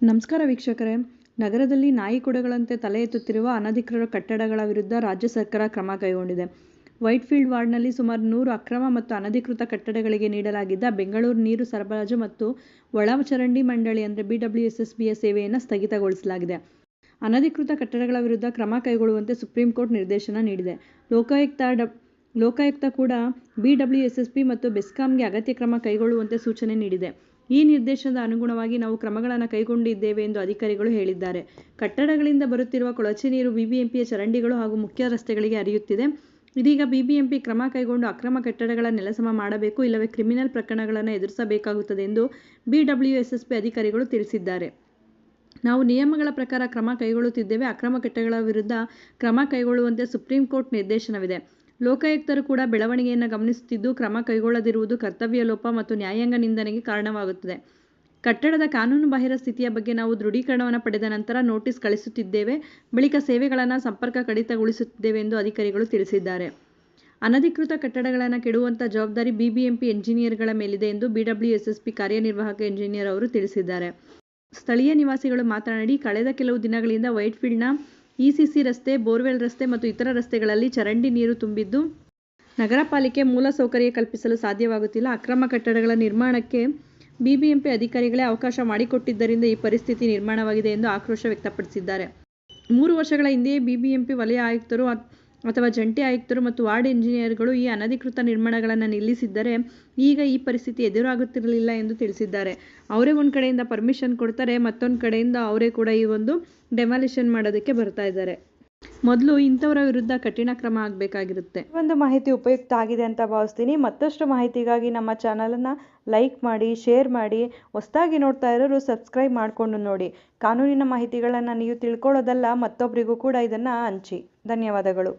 ನಮಸ್ಕಾರ ವೀಕ್ಷಕರೇ. ನಗರದಲ್ಲಿ ನಾಯಿ ಕೊಡಗಳಂತೆ ತಲೆ ಎತ್ತುತ್ತಿರುವ ಅನಧಿಕೃತ ಕಟ್ಟಡಗಳ ವಿರುದ್ಧ ರಾಜ್ಯ ಸರ್ಕಾರ ಕ್ರಮ ಕೈಗೊಂಡಿದೆ. ವೈಟ್ಫೀಲ್ಡ್ ವಾರ್ಡ್ನಲ್ಲಿ ಸುಮಾರು ನೂರು ಅಕ್ರಮ ಮತ್ತು ಅನಧಿಕೃತ ಕಟ್ಟಡಗಳಿಗೆ ನೀಡಲಾಗಿದ್ದ ಬೆಂಗಳೂರು ನೀರು ಸರಬರಾಜು ಮತ್ತು ಒಳಚರಂಡಿ ಮಂಡಳಿ ಅಂದರೆ ಬಿಡಬ್ಲ್ಯೂಎಸ್ಎಸ್ಬಿಯ ಸೇವೆಯನ್ನು ಸ್ಥಗಿತಗೊಳಿಸಲಾಗಿದೆ. ಅನಧಿಕೃತ ಕಟ್ಟಡಗಳ ವಿರುದ್ಧ ಕ್ರಮ ಕೈಗೊಳ್ಳುವಂತೆ ಸುಪ್ರೀಂ ಕೋರ್ಟ್ ನಿರ್ದೇಶನ ನೀಡಿದೆ. ಲೋಕಾಯುಕ್ತ ಡಬ್, ಲೋಕಾಯುಕ್ತ ಕೂಡ ಬಿಡಬ್ಲ್ಯೂಎಸ್ಎಸ್ಬಿ ಮತ್ತು ಬೆಸ್ಕಾಂಗೆ ಅಗತ್ಯ ಕ್ರಮ ಕೈಗೊಳ್ಳುವಂತೆ ಸೂಚನೆ ನೀಡಿದೆ. ಈ ನಿರ್ದೇಶನದ ಅನುಗುಣವಾಗಿ ನಾವು ಕ್ರಮಗಳನ್ನು ಕೈಗೊಂಡಿದ್ದೇವೆ ಎಂದು ಅಧಿಕಾರಿಗಳು ಹೇಳಿದ್ದಾರೆ. ಕಟ್ಟಡಗಳಿಂದ ಬರುತ್ತಿರುವ ಕೊಳಚೆ ನೀರು ಬಿಬಿಎಂಪಿಯ ಚರಂಡಿಗಳು ಹಾಗೂ ಮುಖ್ಯ ರಸ್ತೆಗಳಿಗೆ ಹರಿಯುತ್ತಿದೆ. ಇದೀಗ ಬಿಬಿಎಂಪಿ ಕ್ರಮ ಕೈಗೊಂಡು ಅಕ್ರಮ ಕಟ್ಟಡಗಳ ನೆಲಸಮ ಮಾಡಬೇಕು, ಇಲ್ಲವೇ ಕ್ರಿಮಿನಲ್ ಪ್ರಕರಣಗಳನ್ನು ಎದುರಿಸಬೇಕಾಗುತ್ತದೆ ಎಂದು ಬಿಡಬ್ಲ್ಯೂಎಸ್ಎಸ್ಪಿ ಅಧಿಕಾರಿಗಳು ತಿಳಿಸಿದ್ದಾರೆ. ನಾವು ನಿಯಮಗಳ ಪ್ರಕಾರ ಕ್ರಮ ಕೈಗೊಳ್ಳುತ್ತಿದ್ದೇವೆ. ಅಕ್ರಮ ಕಟ್ಟಡಗಳ ವಿರುದ್ಧ ಕ್ರಮ ಕೈಗೊಳ್ಳುವಂತೆ ಸುಪ್ರೀಂ ಕೋರ್ಟ್ ನಿರ್ದೇಶನವಿದೆ. ಲೋಕಾಯುಕ್ತರು ಕೂಡ ಬೆಳವಣಿಗೆಯನ್ನು ಗಮನಿಸುತ್ತಿದ್ದು ಕ್ರಮ ಕೈಗೊಳ್ಳದಿರುವುದು ಕರ್ತವ್ಯ ಲೋಪ ಮತ್ತು ನ್ಯಾಯಾಂಗ ನಿಂದನೆಗೆ ಕಾರಣವಾಗುತ್ತದೆ. ಕಟ್ಟಡದ ಕಾನೂನುಬಾಹಿರ ಸ್ಥಿತಿಯ ಬಗ್ಗೆ ನಾವು ದೃಢೀಕರಣವನ್ನು ಪಡೆದ ನಂತರ ನೋಟಿಸ್ ಕಳಿಸುತ್ತಿದ್ದೇವೆ. ಬಳಿಕ ಸೇವೆಗಳನ್ನು ಸಂಪರ್ಕ ಕಡಿತಗೊಳಿಸುತ್ತಿದ್ದೇವೆ ಎಂದು ಅಧಿಕಾರಿಗಳು ತಿಳಿಸಿದ್ದಾರೆ. ಅನಧಿಕೃತ ಕಟ್ಟಡಗಳನ್ನು ಕೆಡುವಂಥ ಜವಾಬ್ದಾರಿ ಬಿಬಿಎಂಪಿ ಎಂಜಿನಿಯರ್ಗಳ ಮೇಲಿದೆ ಎಂದು ಬಿಡಬ್ಲ್ಯೂಎಸ್ಎಸ್ಪಿ ಕಾರ್ಯನಿರ್ವಾಹಕ ಎಂಜಿನಿಯರ್ ಅವರು ತಿಳಿಸಿದ್ದಾರೆ. ಸ್ಥಳೀಯ ನಿವಾಸಿಗಳು ಮಾತನಾಡಿ, ಕಳೆದ ಕೆಲವು ದಿನಗಳಿಂದ ವೈಟ್ಫೀಲ್ಡ್ನ ಇಸಿಸಿ ರಸ್ತೆ, ಬೋರ್ವೆಲ್ ರಸ್ತೆ ಮತ್ತು ಇತರ ರಸ್ತೆಗಳಲ್ಲಿ ಚರಂಡಿ ನೀರು ತುಂಬಿದ್ದು, ನಗರ ಪಾಲಿಕೆ ಮೂಲಸೌಕರ್ಯ ಕಲ್ಪಿಸಲು ಸಾಧ್ಯವಾಗುತ್ತಿಲ್ಲ. ಅಕ್ರಮ ಕಟ್ಟಡಗಳ ನಿರ್ಮಾಣಕ್ಕೆ ಬಿಬಿಎಂಪಿ ಅಧಿಕಾರಿಗಳೇ ಅವಕಾಶ ಮಾಡಿಕೊಟ್ಟಿದ್ದರಿಂದ ಈ ಪರಿಸ್ಥಿತಿ ನಿರ್ಮಾಣವಾಗಿದೆ ಎಂದು ಆಕ್ರೋಶ ವ್ಯಕ್ತಪಡಿಸಿದ್ದಾರೆ. ಮೂರು ವರ್ಷಗಳ ಹಿಂದೆಯೇ ಬಿಬಿಎಂಪಿ ವಲಯ ಆಯುಕ್ತರು ಅಥವಾ ಜಂಟಿ ಆಯುಕ್ತರು ಮತ್ತು ವಾರ್ಡ್ ಇಂಜಿನಿಯರ್ಗಳು ಈ ಅನಧಿಕೃತ ನಿರ್ಮಾಣಗಳನ್ನು ನಿಲ್ಲಿಸಿದ್ದರೆ ಈಗ ಈ ಪರಿಸ್ಥಿತಿ ಎದುರಾಗುತ್ತಿರಲಿಲ್ಲ ಎಂದು ತಿಳಿಸಿದ್ದಾರೆ. ಅವರೇ ಒಂದು ಕಡೆಯಿಂದ ಪರ್ಮಿಷನ್ ಕೊಡ್ತಾರೆ, ಮತ್ತೊಂದು ಕಡೆಯಿಂದ ಅವರೇ ಕೂಡ ಈ ಒಂದು ಡೆಮಾಲಿಷನ್ ಮಾಡೋದಕ್ಕೆ ಬರ್ತಾ ಇದ್ದಾರೆ. ಮೊದಲು ಇಂಥವರ ವಿರುದ್ಧ ಕಠಿಣ ಕ್ರಮ ಆಗಬೇಕಾಗಿರುತ್ತೆ. ಒಂದು ಮಾಹಿತಿ ಉಪಯುಕ್ತ ಆಗಿದೆ ಅಂತ ಭಾವಿಸ್ತೀನಿ. ಮತ್ತಷ್ಟು ಮಾಹಿತಿಗಾಗಿ ನಮ್ಮ ಚಾನಲನ್ನು ಲೈಕ್ ಮಾಡಿ, ಶೇರ್ ಮಾಡಿ, ಹೊಸದಾಗಿ ನೋಡ್ತಾ ಇರೋರು ಸಬ್ಸ್ಕ್ರೈಬ್ ಮಾಡಿಕೊಂಡು ನೋಡಿ. ಕಾನೂನಿನ ಮಾಹಿತಿಗಳನ್ನು ನೀವು ತಿಳ್ಕೊಳ್ಳೋದಲ್ಲ ಮತ್ತೊಬ್ಬರಿಗೂ ಕೂಡ ಇದನ್ನು ಹಂಚಿ. ಧನ್ಯವಾದಗಳು.